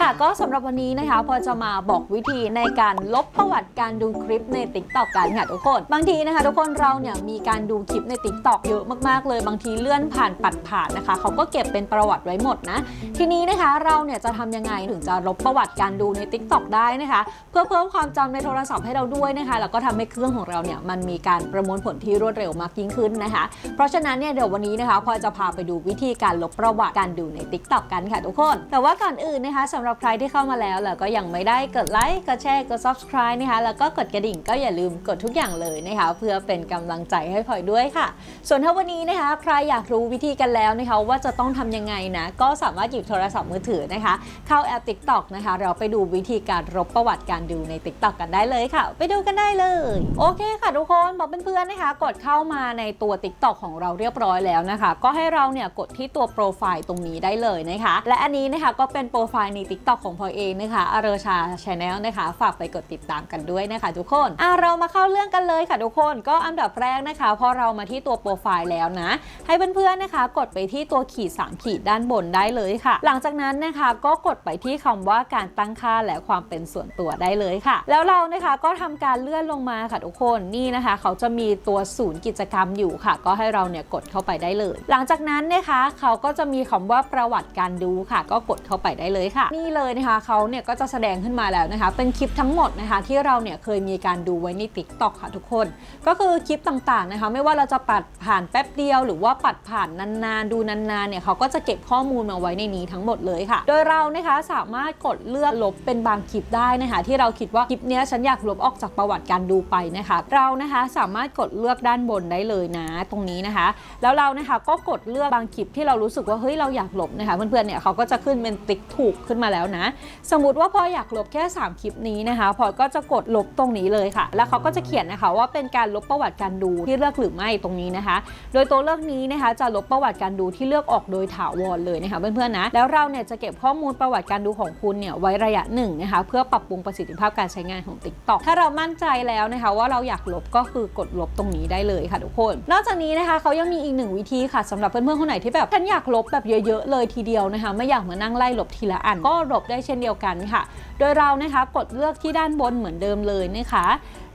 ค่ะก็สำหรับวันนี้นะคะ พอจะมาบอกวิธีในการลบประวัติการดูคลิปใน t ิ k t o k กันค่ะทุกคน บางทีนะคะ ทุกคนเราเนี่ยมีการดูคลิปใน t ิ k t o k เยอะมากๆเลย บางทีเลื่อนผ่านปัดผ่านนะคะเขาก็เก็บเป็นประวัติไว้หมดนะ ทีนี้นะคะเราเนี่ยจะทำยังไงถึงจะลบประวัติการดูใน t ิ k t o k ได้นะคะ เพื่อเพิ่มความจำในโทรศัพท์ให้เราด้วยนะคะแล้วก็ทำให้เครื่องของเราเนี่ยมันมีการประมวลผลที่รวดเร็วมากยิ่งขึ้นนะคะ เพราะฉะนั้นเนี่ยเดี๋ยววันนี้นะคะพอจะพาไปดูวิธีการลบประวัติการดูใน t ิ k t o k กันค่ะทุกคน แต่ว่าก่อนอื่นนะคะสำหรับใครที่เข้ามาแล้วแล้วก็ยังไม่ได้กดไลค์กดแชร์กด subscribe นะคะแล้วก็กดกระดิ่งก็อย่าลืมกดทุกอย่างเลยนะคะเพื่อเป็นกำลังใจให้พลอยด้วยค่ะ ส่วนถ้าวันนี้นะคะใครอยากรู้วิธีกันแล้วนะคะว่าจะต้องทำยังไงนะก็สามารถหยิบโทรศัพท์มือถือนะคะ เข้าแอป TikTok นะคะ เราไปดูวิธีการลบประวัติการดูใน TikTok กันได้เลยค่ะ ไปดูกันได้เลย โอเคค่ะทุกคนบอกเพื่อนๆนะคะ กดเข้ามาในตัว TikTok ของเราเรียบร้อยแล้วนะคะ ก็ให้เราเนี่ยกดที่ตัวโปรไฟล์ตรงนี้ได้เลยนะคะ และอันนี้นะคะก็เป็นโปรไฟล์ใน TikTok ของพลอยเองนะคะอเรชาชาแนลนะคะ ฝากไปกดติดตามกันด้วยนะคะทุกคนอะเรามาเข้าเรื่องกันเลยค่ะทุกคนก็อันดับแรกนะคะ พอเรามาที่ตัวโปรไฟล์แล้วนะ ให้เพื่อนๆนะคะ กดไปที่ตัวขีด 3 ขีดด้านบนได้เลยค่ะ หลังจากนั้นนะคะก็กดไปที่คำว่าการตั้งค่าและความเป็นส่วนตัวได้เลยค่ะ แล้วเรานะคะก็ทำการเลื่อนลงมาค่ะทุกคนนี่นะคะ เขาจะมีตัวศูนย์กิจกรรมอยู่ค่ะ ก็ให้เราเนี่ยกดเข้าไปได้เลย หลังจากนั้นนะคะ เขาก็จะมีคำว่าประวัติการดูค่ะ ก็กดเข้าไปได้เลยค่ะนี่ี่เลยนะคะเขาเนี่ยก็จะแสดงขึ้นมาแล้วนะคะ เป็นคลิปทั้งหมดนะคะที่เราเนี่ยเคยมีการดูไว้ใน TikTok ค่ะทุกคน ก็คือคลิปต่างๆนะคะ ไม่ว่าเราจะปัดผ่านแป๊บเดียว หรือว่าปัดผ่านนานๆ ดูนานๆเนี่ยเขาก็จะเก็บข้อมูลมาไว้ในนี้ทั้งหมดเลยค่ะ โดยเรานะคะสามารถกดเลือกลบเป็นบางคลิปได้นะคะ ที่เราคิดว่าคลิปเนี้ยฉันอยากลบออกจากประวัติการดูไปนะคะ เรานะคะสามารถกดเลือกด้านบนได้เลยนะ ตรงนี้นะคะ แล้วเรานะคะก็กดเลือกบางคลิปที่เรารู้สึกว่าเฮ้ยเราอยากลบนะคะเพื่อนๆเนี่ยเขาก็จะขึ้นเป็นติ๊กถูกขึ้นมาแล้วนะ สมมติว่าพออยากลบแค่ 3 คลิปนี้นะคะพอก็จะกดลบตรงนี้เลยค่ะ แล้วเขาก็จะเขียนนะคะว่าเป็นการลบประวัติการดูที่เลือกหรือไม่ตรงนี้นะคะ โดยตัวเลือกนี้นะคะจะลบประวัติการดูที่เลือกออกโดยถาวรเลยนะคะเพื่อนๆนะแล้วเราเนี่ยจะเก็บข้อมูลประวัติการดูของคุณเนี่ยไว้ระยะหนึ่งนะคะเพื่อปรับปรุงประสิทธิภาพการใช้งานของ TikTok ถ้าเรามั่นใจแล้วนะคะว่าเราอยากลบก็คือกดลบตรงนี้ได้เลยค่ะทุกคน นอกจากนี้นะคะเขายังมีอีกหนึ่งวิธีค่ะสำหรับเพื่อนๆคนไหนที่แบบฉันอยากลบแบบเยอะๆเลยทีเดียวนะคะไม่อยากมานั่งไล่ลบทีละอันก็ลบได้เช่นเดียวกันค่ะ โดยเรานะคะกดเลือกที่ด้านบนเหมือนเดิมเลยนะคะ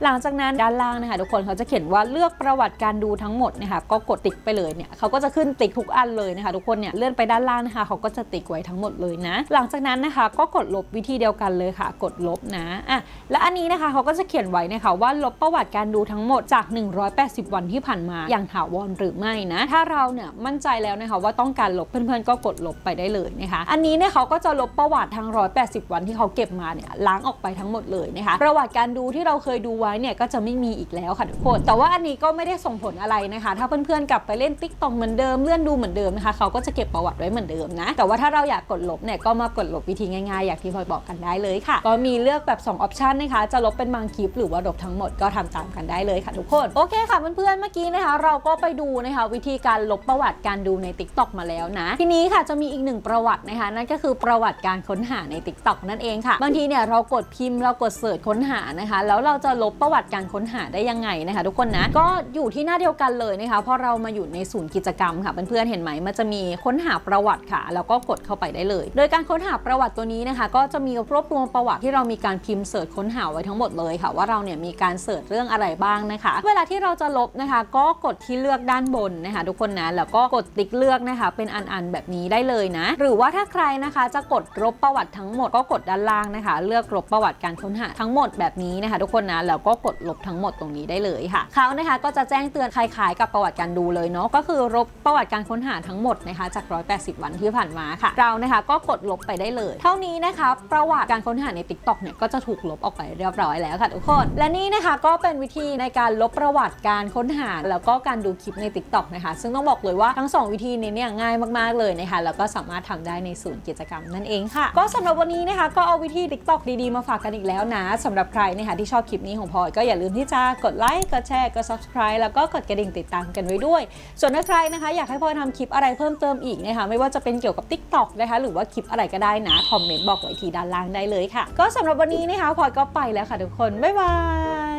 หลังจากนั้นด้านล่างนะคะทุกคนเขาจะเขียนว่าเลือกประวัติการดูทั้งหมดนะคะก็กดติ๊กไปเลยเนี่ยเขาก็จะขึ้นติ๊กทุกอันเลยนะคะทุกคนเนี่ยเลื่อนไปด้านล่างนะคะเขาก็จะติ๊กไว้ทั้งหมดเลยนะ หลังจากนั้นนะคะก็กดลบวิธีเดียวกันเลยค่ะ กดลบนะอะและอันนี้นะคะเขาก็จะเขียนไว้นะคะว่าลบประวัติการดูทั้งหมดจาก 180 วันที่ผ่านมาอย่างถาวรหรือไม่นะถ้าเราเนี่ยมั่นใจแล้วนะคะว่าต้องการลบเพื่อนๆ ก็กดลบไปได้เลยนะคะอันนี้เนี่ยเขาก็จะลบประวัติทั้ง 180 วันที่เขาเก็บมาเนี่ยล้างออกไปทั้งหมดเลยนะคะประวัติการดูที่เราเคยดูไว้เนี่ยก็จะไม่มีอีกแล้วค่ะทุกคนแต่ว่าอันนี้ก็ไม่ได้ส่งผลอะไรนะคะ ถ้าเพื่อนๆกลับไปเล่นติ๊กต็อกเหมือนเดิมเลื่อนดูเหมือนเดิมนะคะเขาก็จะเก็บประวัติไว้เหมือนเดิมนะ แต่ว่าถ้าเราอยากกดลบเนี่ยก็มากดลบวิธีง่ายๆ อย่างที่พลอยบอกกันได้เลยค่ะ ก็มีเลือกแบบ2ออปชันนะคะ จะลบเป็นบางคลิปหรือว่าลบทั้งหมดก็ทำตามกันได้เลยค่ะทุกคน โอเคค่ะเพื่อนๆเมื่อกี้นะคะ เราก็ไปดูนะคะวิธีการลบประวัติการดูใน Tik t o อกมาแล้วนะ ทีนี้ค่ะจะมีอีกหนึ่งประวัตินะคะนั่นก็คือประวัติการค้นหาใน Tik t o อกนั่นเองค่ะ บางทีเนี่ยเรากดพิมพ์เรากดเสิร์ชค้นหานะคะ แล้วเราจะลบประวัติการค้นหาได้ยังไงนะคะ ทุกคนนะก็อยู่ที่หน้าเดียวกันเลยนะคะพราะเรามาอยู่ในศูนย์กิจกรรมค่ะเพื่อนๆเห็นไหมมันจะมีค้นหาประวัติค่ะ แล้วก็กดเข้าไปได้เลย โดยการค้นหาประวัติตัวนี้นะคะ ก็จะมีรวบรวมประวัติที่เรามีการพิมพ์เสิร์ชค้นหาไว้ทั้งหมดเลยค่ะ ว่าเราเนี่ยมีการเสิร์ชเรื่องอะไรบ้างนะคะ เวลาที่เราจะลบนะคะ ก็กดที่เลือกด้านบนนะคะ ทุกคนนะแล้วก็กดติ๊กเลือกนะคะ เป็นอันๆแบบนี้ได้เลยนะ หรือว่าถ้าใครนะคะจะกดลบประวัติทั้งหมดก็กดด้านล่างนะคะ เลือกลบประวัติการค้นหาทั้งหมดแบบนี้นะคะ ทุกคนนะแล้วก็กดลบทั้งหมดตรงนี้ได้เลยค่ะเขานะคะก็จะแจ้งเตือนคล้ายๆกับประวัติการดูเลยเนาะก็คือลบประวัติการค้นหาทั้งหมดนะคะจาก 180 วันที่ผ่านมาค่ะ เรานะคะก็กดลบไปได้เลย เท่านี้นะคะประวัติการค้นหาใน TikTok เนี่ยก็จะถูกลบออกไปเรียบร้อยแล้วค่ะทุกคน และนี่นะคะก็เป็นวิธีในการลบประวัติการค้นหา แล้วก็การดูคลิปใน TikTok นะคะ ซึ่งต้องบอกเลยว่าทั้ง 2 วิธีนี้เนี่ยง่ายมากๆเลยนะคะแล้วก็สามารถทำได้ในศูนย์กิจกรรมนั่นเองค่ะ ก็สำหรับวันนี้นะคะก็เอาวิธี TikTok ดีๆมาฝากกันอีกแล้วนะสำหรับใครนะคะที่ชอบคลิปนี้ของพลอก็อย่าลืมที่จะกดไลค์กดแชร์กด subscribe แล้วก็กดกระดิ่งติดตามกันไว้ด้วย ส่วนถ้าใครนะคะอยากให้พลอยทำคลิปอะไรเพิ่มเติมอีกนะคะไม่ว่าจะเป็นเกี่ยวกับ TikTok นะคะหรือว่าคลิปอะไรก็ได้นะคอมเมนต์บอกไว้ที่ด้านล่างได้เลยค่ะ ก็สำหรับวันนี้นะคะพลอยก็ไปแล้วค่ะทุกคนบ๊ายบา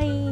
ย